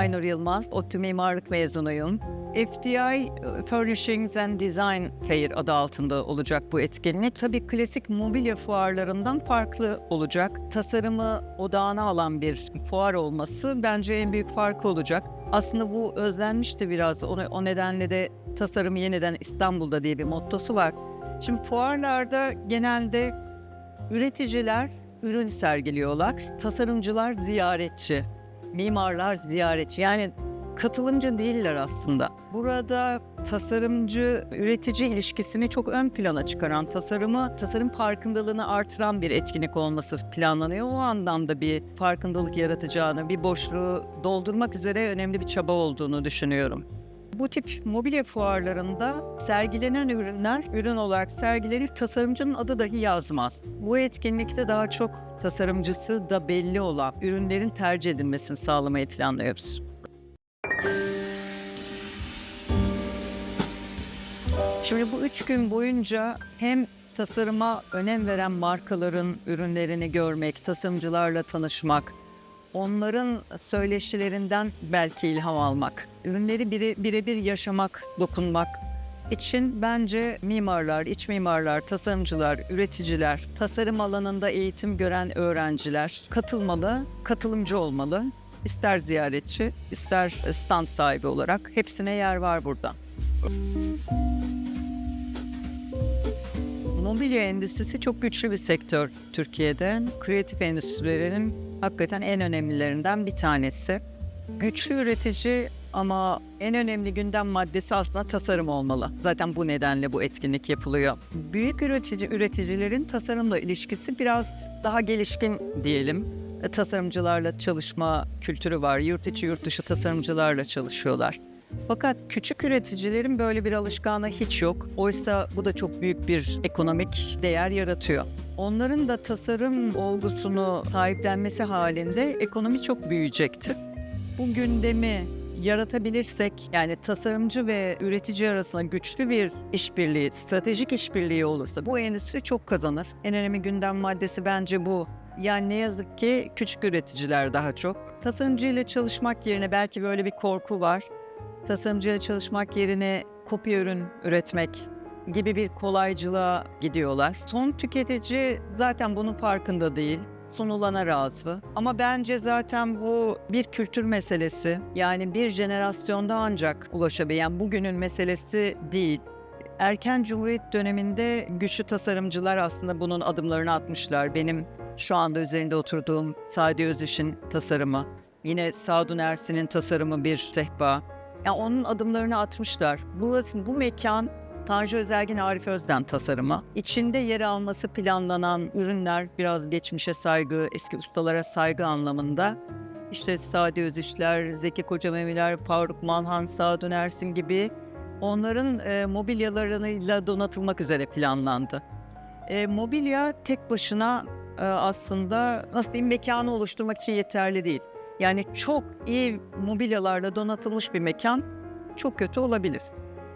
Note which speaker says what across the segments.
Speaker 1: Aynur Yılmaz, ODTÜ Mimarlık mezunuyum. FDI Furnishings and Design Fair adı altında olacak bu etkinlik. Tabii klasik mobilya fuarlarından farklı olacak. Tasarımı odağına alan bir fuar olması bence en büyük farkı olacak. Aslında bu özlenmişti biraz. O nedenle de tasarım yeniden İstanbul'da diye bir mottosu var. Şimdi fuarlarda genelde üreticiler ürün sergiliyorlar. Tasarımcılar ziyaretçi, mimarlar ziyaretçi. Yani katılımcı değiller aslında. Burada tasarımcı üretici ilişkisini çok ön plana çıkaran, tasarımı, tasarım farkındalığını artıran bir etkinlik olması planlanıyor. O anlamda bir farkındalık yaratacağını, bir boşluğu doldurmak üzere önemli bir çaba olduğunu düşünüyorum. Bu tip mobilya fuarlarında sergilenen ürünler ürün olarak sergilenir, tasarımcının adı dahi yazmaz. Bu etkinlikte daha çok tasarımcısı da belli olan ürünlerin tercih edilmesini sağlamayı planlıyoruz. Şimdi bu üç gün boyunca hem tasarıma önem veren markaların ürünlerini görmek, tasarımcılarla tanışmak, onların söyleşilerinden belki ilham almak, ürünleri bire, birebir yaşamak, dokunmak için bence mimarlar, iç mimarlar, tasarımcılar, üreticiler, tasarım alanında eğitim gören öğrenciler katılmalı, katılımcı olmalı. İster ziyaretçi, ister stand sahibi olarak hepsine yer var burada. Mobilya endüstrisi çok güçlü bir sektör Türkiye'de. Kreatif endüstrilerin hakikaten en önemlilerinden bir tanesi. Güçlü üretici ama en önemli gündem maddesi aslında tasarım olmalı. Zaten bu nedenle bu etkinlik yapılıyor. Büyük üretici üreticilerin tasarımla ilişkisi biraz daha gelişkin diyelim. E, Tasarımcılarla çalışma kültürü var. Yurt içi yurt dışı tasarımcılarla çalışıyorlar. Fakat küçük üreticilerin böyle bir alışkanlığı hiç yok. Oysa bu da çok büyük bir ekonomik değer yaratıyor. Onların da tasarım olgusunu sahiplenmesi halinde ekonomi çok büyüyecektir. Bu gündemi yaratabilirsek yani tasarımcı ve üretici arasında güçlü bir işbirliği, stratejik işbirliği olursa bu endüstri çok kazanır. En önemli gündem maddesi bence bu. Yani ne yazık ki küçük üreticiler daha çok. Tasarımcı ile çalışmak yerine belki böyle bir korku var tasarımcıyla çalışmak yerine kopya ürün üretmek gibi bir kolaycılığa gidiyorlar. Son tüketici zaten bunun farkında değil. Sunulana razı. Ama bence zaten bu bir kültür meselesi. Yani bir jenerasyonda ancak ulaşabilen bugünün meselesi değil. Erken Cumhuriyet döneminde güçlü tasarımcılar aslında bunun adımlarını atmışlar. Benim şu anda üzerinde oturduğum Sadi Öziş'in tasarımı. Yine Sadun Ersin'in tasarımı bir sehpa. Yani onun adımlarını atmışlar. Burası, bu mekan Tanju Özelgin Arif Özden tasarımı. İçinde yer alması planlanan ürünler biraz geçmişe saygı, eski ustalara saygı anlamında. İşte Sadi Özişler, Zeki Kocamemiler, Faruk Malhan, Sadun Ersin gibi onların e, mobilyalarıyla donatılmak üzere planlandı. E, mobilya tek başına e, aslında nasıl diyeyim mekanı oluşturmak için yeterli değil. Yani çok iyi mobilyalarla donatılmış bir mekan çok kötü olabilir.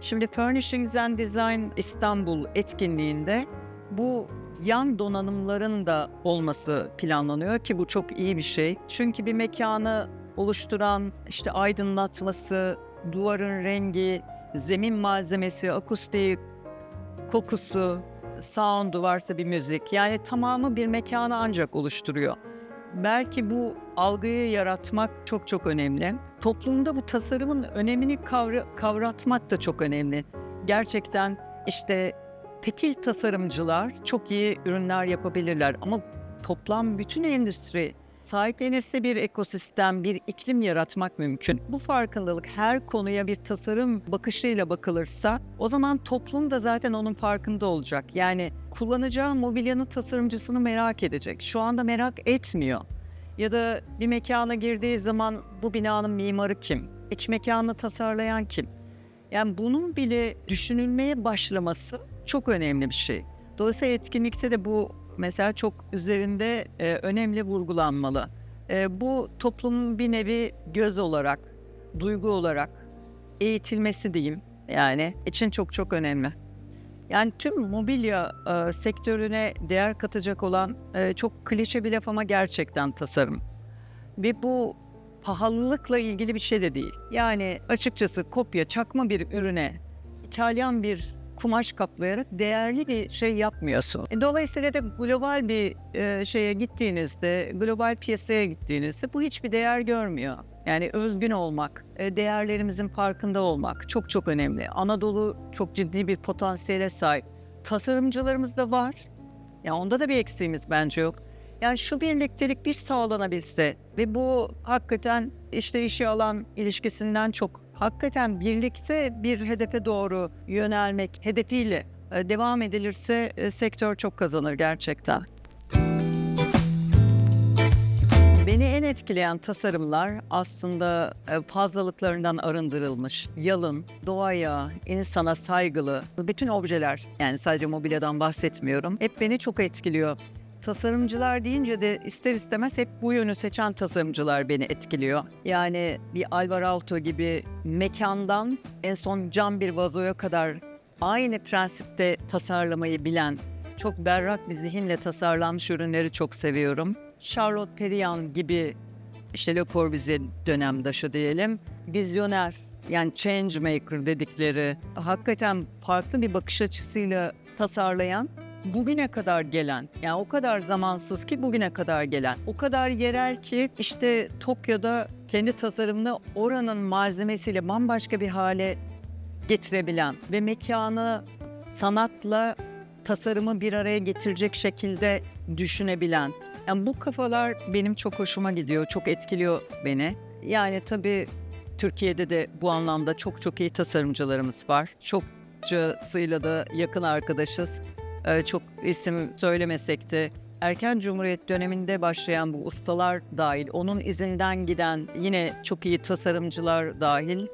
Speaker 1: Şimdi Furnishings and Design İstanbul etkinliğinde bu yan donanımların da olması planlanıyor ki bu çok iyi bir şey. Çünkü bir mekanı oluşturan işte aydınlatması, duvarın rengi, zemin malzemesi, akustiği, kokusu, sound'u varsa bir müzik yani tamamı bir mekanı ancak oluşturuyor. Belki bu algıyı yaratmak çok çok önemli. Toplumda bu tasarımın önemini kavra- kavratmak da çok önemli. Gerçekten işte tekil tasarımcılar çok iyi ürünler yapabilirler ama toplam bütün endüstri sahiplenirse bir ekosistem, bir iklim yaratmak mümkün. Bu farkındalık her konuya bir tasarım bakışıyla bakılırsa o zaman toplum da zaten onun farkında olacak. Yani kullanacağı mobilyanın tasarımcısını merak edecek. Şu anda merak etmiyor. Ya da bir mekana girdiği zaman bu binanın mimarı kim? İç mekanını tasarlayan kim? Yani bunun bile düşünülmeye başlaması çok önemli bir şey. Dolayısıyla etkinlikte de bu mesela çok üzerinde e, önemli vurgulanmalı. E, bu toplumun bir nevi göz olarak, duygu olarak eğitilmesi diyeyim yani için çok çok önemli. Yani tüm mobilya e, sektörüne değer katacak olan e, çok klişe bir laf ama gerçekten tasarım. Ve bu pahalılıkla ilgili bir şey de değil. Yani açıkçası kopya çakma bir ürüne İtalyan bir kumaş kaplayarak değerli bir şey yapmıyorsun. E, dolayısıyla da global bir e, şeye gittiğinizde, global piyasaya gittiğinizde bu hiçbir değer görmüyor. Yani özgün olmak, e, değerlerimizin farkında olmak çok çok önemli. Anadolu çok ciddi bir potansiyele sahip. Tasarımcılarımız da var. Ya onda da bir eksiğimiz bence yok. Yani şu birliktelik bir sağlanabilse ve bu hakikaten işte işe alan ilişkisinden çok hakikaten birlikte bir hedefe doğru yönelmek hedefiyle e, devam edilirse e, sektör çok kazanır gerçekten. Beni en etkileyen tasarımlar aslında e, fazlalıklarından arındırılmış, yalın, doğaya, insana saygılı, bütün objeler yani sadece mobilyadan bahsetmiyorum. Hep beni çok etkiliyor. Tasarımcılar deyince de ister istemez hep bu yönü seçen tasarımcılar beni etkiliyor. Yani bir Alvarado gibi mekandan en son cam bir vazoya kadar aynı prensipte tasarlamayı bilen, çok berrak bir zihinle tasarlanmış ürünleri çok seviyorum. Charlotte Perriand gibi işte Le Corbusier dönemdaşı diyelim. Vizyoner yani change maker dedikleri hakikaten farklı bir bakış açısıyla tasarlayan bugüne kadar gelen yani o kadar zamansız ki bugüne kadar gelen o kadar yerel ki işte Tokyo'da kendi tasarımını oranın malzemesiyle bambaşka bir hale getirebilen ve mekanı sanatla tasarımı bir araya getirecek şekilde düşünebilen. Yani bu kafalar benim çok hoşuma gidiyor, çok etkiliyor beni. Yani tabii Türkiye'de de bu anlamda çok çok iyi tasarımcılarımız var. Çokçasıyla da yakın arkadaşız. Ee, çok isim söylemesek de erken cumhuriyet döneminde başlayan bu ustalar dahil, onun izinden giden yine çok iyi tasarımcılar dahil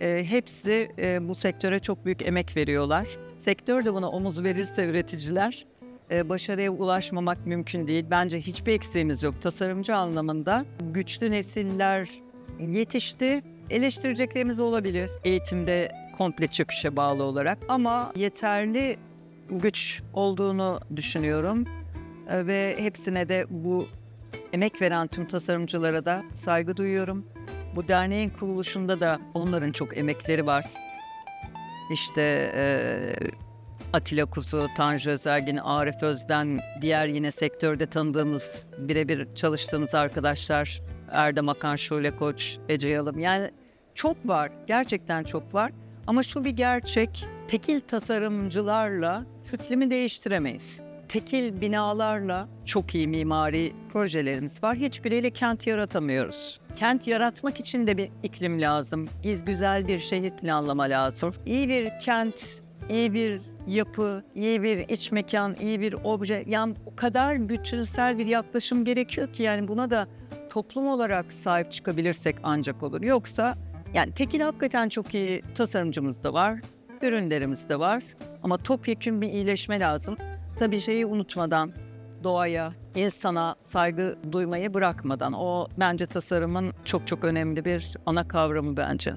Speaker 1: e, hepsi e, bu sektöre çok büyük emek veriyorlar. Sektör de buna omuz verirse üreticiler e, başarıya ulaşmamak mümkün değil. Bence hiçbir eksiğimiz yok tasarımcı anlamında. Güçlü nesiller yetişti. Eleştireceklerimiz olabilir eğitimde komple çöküşe bağlı olarak ama yeterli güç olduğunu düşünüyorum E, ve hepsine de bu emek veren tüm tasarımcılara da saygı duyuyorum. Bu derneğin kuruluşunda da onların çok emekleri var. İşte eee Atilla Kuzu, Tanju Özergin, Arif Özden, diğer yine sektörde tanıdığımız, birebir çalıştığımız arkadaşlar, Erdem Akan, Şule Koç, Ece Yalım. Yani çok var, gerçekten çok var. Ama şu bir gerçek, tekil tasarımcılarla fikrimi değiştiremeyiz. Tekil binalarla çok iyi mimari projelerimiz var. Hiçbiriyle kent yaratamıyoruz. Kent yaratmak için de bir iklim lazım. Giz güzel bir şehir planlama lazım. İyi bir kent, iyi bir yapı, iyi bir iç mekan, iyi bir obje. Yani o kadar bütünsel bir yaklaşım gerekiyor ki yani buna da toplum olarak sahip çıkabilirsek ancak olur. Yoksa yani tekil hakikaten çok iyi tasarımcımız da var, ürünlerimiz de var. Ama topyekun bir iyileşme lazım. Tabii şeyi unutmadan, doğaya, insana saygı duymayı bırakmadan. O bence tasarımın çok çok önemli bir ana kavramı bence.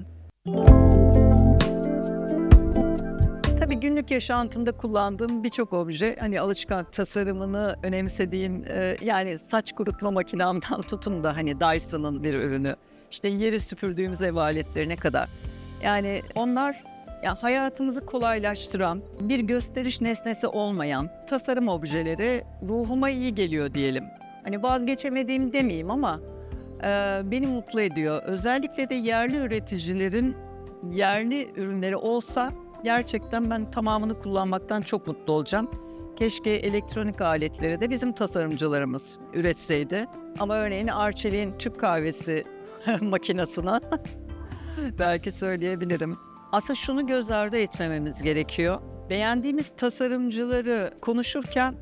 Speaker 1: Tabii günlük yaşantımda kullandığım birçok obje, hani alışkan tasarımını önemsediğim, e, yani saç kurutma makinamdan tutun da hani Dyson'ın bir ürünü, işte yeri süpürdüğümüz ev aletlerine kadar. Yani onlar ya hayatımızı kolaylaştıran, bir gösteriş nesnesi olmayan tasarım objeleri ruhuma iyi geliyor diyelim. Hani vazgeçemediğim demeyeyim ama e, beni mutlu ediyor. Özellikle de yerli üreticilerin yerli ürünleri olsa gerçekten ben tamamını kullanmaktan çok mutlu olacağım. Keşke elektronik aletleri de bizim tasarımcılarımız üretseydi. Ama örneğin Arçelik'in Türk kahvesi makinesine belki söyleyebilirim. Aslında şunu göz ardı etmememiz gerekiyor. Beğendiğimiz tasarımcıları konuşurken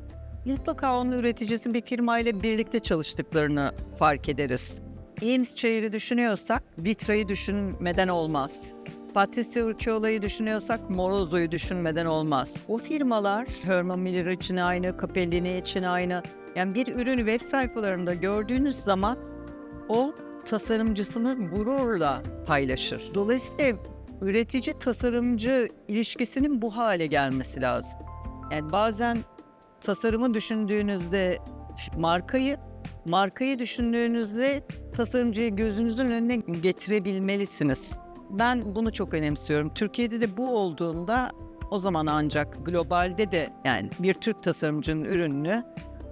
Speaker 1: mutlaka onun üreticisi bir firmayla birlikte çalıştıklarını fark ederiz. Eames Çayır'ı düşünüyorsak Vitra'yı düşünmeden olmaz. Patricio Urquiola'yı düşünüyorsak Morozzo'yu düşünmeden olmaz. O firmalar Herman Miller için aynı, Capellini için aynı. Yani bir ürünü web sayfalarında gördüğünüz zaman o tasarımcısını gururla paylaşır. Dolayısıyla üretici tasarımcı ilişkisinin bu hale gelmesi lazım. Yani bazen tasarımı düşündüğünüzde markayı markayı düşündüğünüzde tasarımcıyı gözünüzün önüne getirebilmelisiniz. Ben bunu çok önemsiyorum. Türkiye'de de bu olduğunda o zaman ancak globalde de yani bir Türk tasarımcının ürününü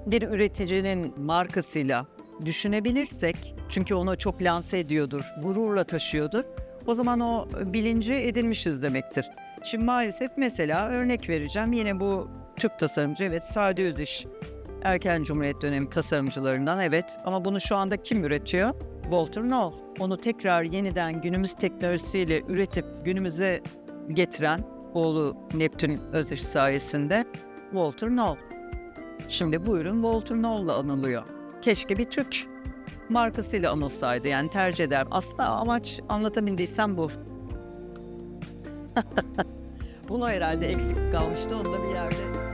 Speaker 1: bir üreticinin markasıyla düşünebilirsek çünkü onu çok lanse ediyordur, gururla taşıyordur. O zaman o bilinci edinmişiz demektir. Şimdi maalesef mesela örnek vereceğim. Yine bu Türk tasarımcı evet Sade Öziş. Erken Cumhuriyet dönemi tasarımcılarından evet ama bunu şu anda kim üretiyor? Walter Knoll. Onu tekrar yeniden günümüz teknolojisiyle üretip günümüze getiren oğlu Neptün Öziş sayesinde Walter Knoll. Şimdi bu ürün Walter Knoll'la anılıyor. Keşke bir Türk markasıyla anılsaydı yani tercih ederim. Aslında amaç anlatabildiysem bu. Bunu herhalde eksik kalmıştı onda bir yerde.